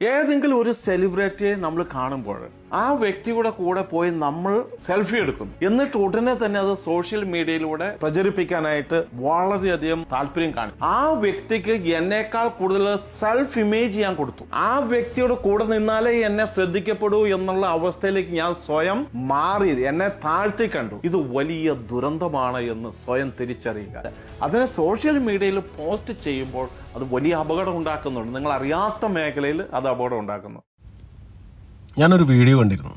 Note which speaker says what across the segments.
Speaker 1: ഏതെങ്കിലും ഒരു സെലിബ്രിറ്റിയെ നമ്മൾ കാണുമ്പോൾ ആ വ്യക്തിയുടെ കൂടെ പോയി നമ്മൾ സെൽഫി എടുക്കുന്നു. എന്നിട്ട് ഉടനെ തന്നെ അത് സോഷ്യൽ മീഡിയയിലൂടെ പ്രചരിപ്പിക്കാനായിട്ട് വളരെയധികം താല്പര്യം കാണും ആ വ്യക്തിക്ക് എന്നേക്കാൾ കൂടുതൽ സെൽഫ് ഇമേജ് ഞാൻ കൊടുത്തു. ആ വ്യക്തിയുടെ കൂടെ നിന്നാലേ എന്നെ ശ്രദ്ധിക്കപ്പെടൂ എന്നുള്ള അവസ്ഥയിലേക്ക് ഞാൻ സ്വയം മാറി എന്നെ താഴ്ത്തി കണ്ടു. ഇത് വലിയ ദുരന്തമാണ് എന്ന് സ്വയം തിരിച്ചറിയുക. അതിനെ സോഷ്യൽ മീഡിയയിൽ പോസ്റ്റ് ചെയ്യുമ്പോൾ അത് വലിയ അപകടം ഉണ്ടാക്കുന്നുണ്ട്. നിങ്ങൾ അറിയാത്ത മേഖലയിൽ അത് അപകടം ഉണ്ടാക്കുന്നു.
Speaker 2: ഞാനൊരു വീഡിയോ കണ്ടിരുന്നു.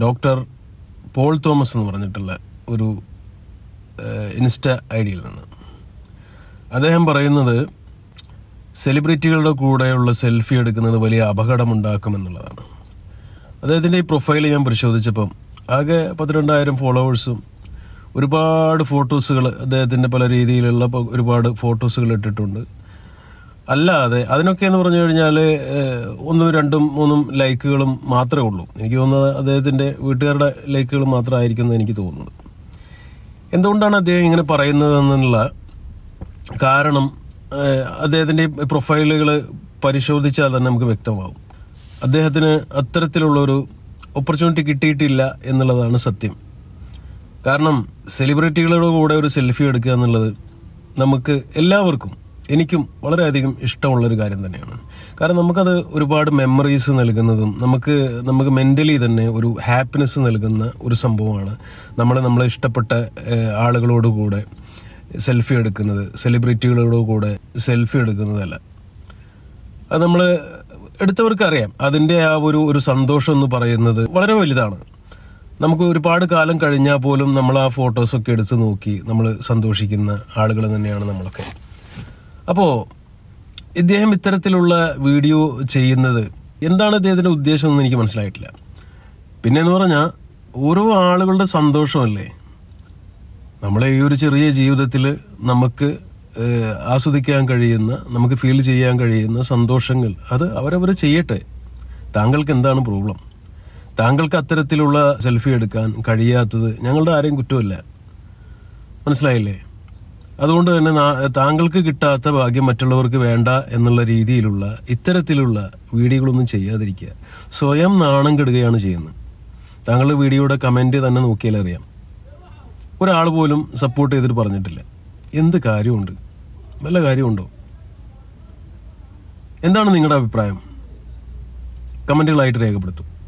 Speaker 2: ഡോക്ടർ പോൾ തോമസ് എന്ന് പറഞ്ഞിട്ടുള്ള ഒരു ഇൻസ്റ്റ ഐ ഡിയിൽ നിന്ന്. അദ്ദേഹം പറയുന്നത് സെലിബ്രിറ്റികളുടെ കൂടെയുള്ള സെൽഫി എടുക്കുന്നത് വലിയ അപകടമുണ്ടാക്കുമെന്നുള്ളതാണ്. അദ്ദേഹത്തിന്റെ ഈ പ്രൊഫൈൽ ഞാൻ പരിശോധിച്ചപ്പം ആകെ പത്തിരണ്ടായിരം ഫോളോവേഴ്സും ഒരുപാട് ഫോട്ടോസുകൾ അദ്ദേഹത്തിന്റെ പല രീതിയിലുള്ള ഒരുപാട് ഫോട്ടോസുകൾ ഇട്ടിട്ടുണ്ട്. അല്ലാതെ അതിനൊക്കെ എന്ന് പറഞ്ഞു കഴിഞ്ഞാൽ ഒന്നും രണ്ടും മൂന്നും ലൈക്കുകളും മാത്രമേ ഉള്ളൂ. എനിക്ക് തോന്നുന്നത് അദ്ദേഹത്തിന്റെ വീട്ടുകാരുടെ ലൈക്കുകൾ മാത്രമായിരിക്കും എന്ന് എനിക്ക് തോന്നുന്നത്. എന്തുകൊണ്ടാണ് അദ്ദേഹം ഇങ്ങനെ പറയുന്നത് എന്നുള്ള കാരണം അദ്ദേഹത്തിന്റെ പ്രൊഫൈലുകൾ പരിശോധിച്ചാൽ തന്നെ നമുക്ക് വ്യക്തമാകും അദ്ദേഹത്തിന് അത്തരത്തിലുള്ളൊരു ഓപ്പർച്യൂണിറ്റി കിട്ടിയിട്ടില്ല എന്നുള്ളതാണ് സത്യം. കാരണം സെലിബ്രിറ്റികളുടെ കൂടെ ഒരു സെൽഫി എടുക്കുക എന്നുള്ളത് നമുക്ക് എല്ലാവർക്കും എനിക്കും വളരെയധികം ഇഷ്ടമുള്ളൊരു കാര്യം തന്നെയാണ്. കാരണം നമുക്കത് ഒരുപാട് മെമ്മറീസ് നൽകുന്നതും നമുക്ക് നമുക്ക് മെന്റലി തന്നെ ഒരു ഹാപ്പിനെസ് നൽകുന്ന ഒരു സംഭവമാണ്. നമ്മൾ നമ്മളെ ഇഷ്ടപ്പെട്ട ആളുകളോട് കൂടെ സെൽഫി എടുക്കുന്നത് സെലിബ്രിറ്റികളോട് കൂടെ സെൽഫി എടുക്കുന്നതല്ല. അത് നമ്മൾ എടുത്തവർക്ക് അറിയാം. അതിന്റെ ആ ഒരു ഒരു സന്തോഷം എന്ന് പറയുന്നത് വളരെ വലുതാണ്. നമുക്ക് ഒരുപാട് കാലം കഴിഞ്ഞാൽ പോലും നമ്മൾ ആ ഫോട്ടോസൊക്കെ എടുത്ത് നോക്കി നമ്മൾ സന്തോഷിക്കുന്ന ആളുകൾ തന്നെയാണ് നമ്മളൊക്കെ. അപ്പോൾ ഇദ്ദേഹം ഇത്തരത്തിലുള്ള വീഡിയോ ചെയ്യുന്നത് എന്താണ് ഇദ്ദേഹത്തിന്റെ ഉദ്ദേശം എന്ന് എനിക്ക് മനസ്സിലായിട്ടില്ല. പിന്നെ എന്ന് പറഞ്ഞാൽ ഓരോ ആളുകളുടെ സന്തോഷമല്ലേ? നമ്മളെ ഈ ഒരു ചെറിയ ജീവിതത്തിൽ നമുക്ക് ആസ്വദിക്കാൻ കഴിയുന്ന നമുക്ക് ഫീൽ ചെയ്യാൻ കഴിയുന്ന സന്തോഷങ്ങൾ അത് അവരവർ ചെയ്യട്ടെ. താങ്കൾക്ക് എന്താണ് പ്രോബ്ലം താങ്കൾക്ക് അത്തരത്തിലുള്ള സെൽഫി എടുക്കാൻ കഴിയാത്തത് ഞങ്ങളുടെ ആരെയും കുറ്റമല്ല. മനസ്സിലായില്ലേ? അതുകൊണ്ട് തന്നെ താങ്കൾക്ക് കിട്ടാത്ത ഭാഗ്യം മറ്റുള്ളവർക്ക് വേണ്ട എന്നുള്ള രീതിയിലുള്ള ഇത്തരത്തിലുള്ള വീഡിയോകളൊന്നും ചെയ്യാതിരിക്കുക. സ്വയം നാണം കെടുകയാണ് ചെയ്യുന്നത്. താങ്കളുടെ വീഡിയോയുടെ കമന്റ് തന്നെ നോക്കിയാൽ അറിയാം. ഒരാൾ പോലും സപ്പോർട്ട് ചെയ്തിട്ട് പറഞ്ഞിട്ടില്ല. എന്ത് കാര്യമുണ്ട്? വല്ല കാര്യമുണ്ടോ? എന്താണ് നിങ്ങളുടെ അഭിപ്രായം? കമന്റുകളായിട്ട് രേഖപ്പെടുത്തും.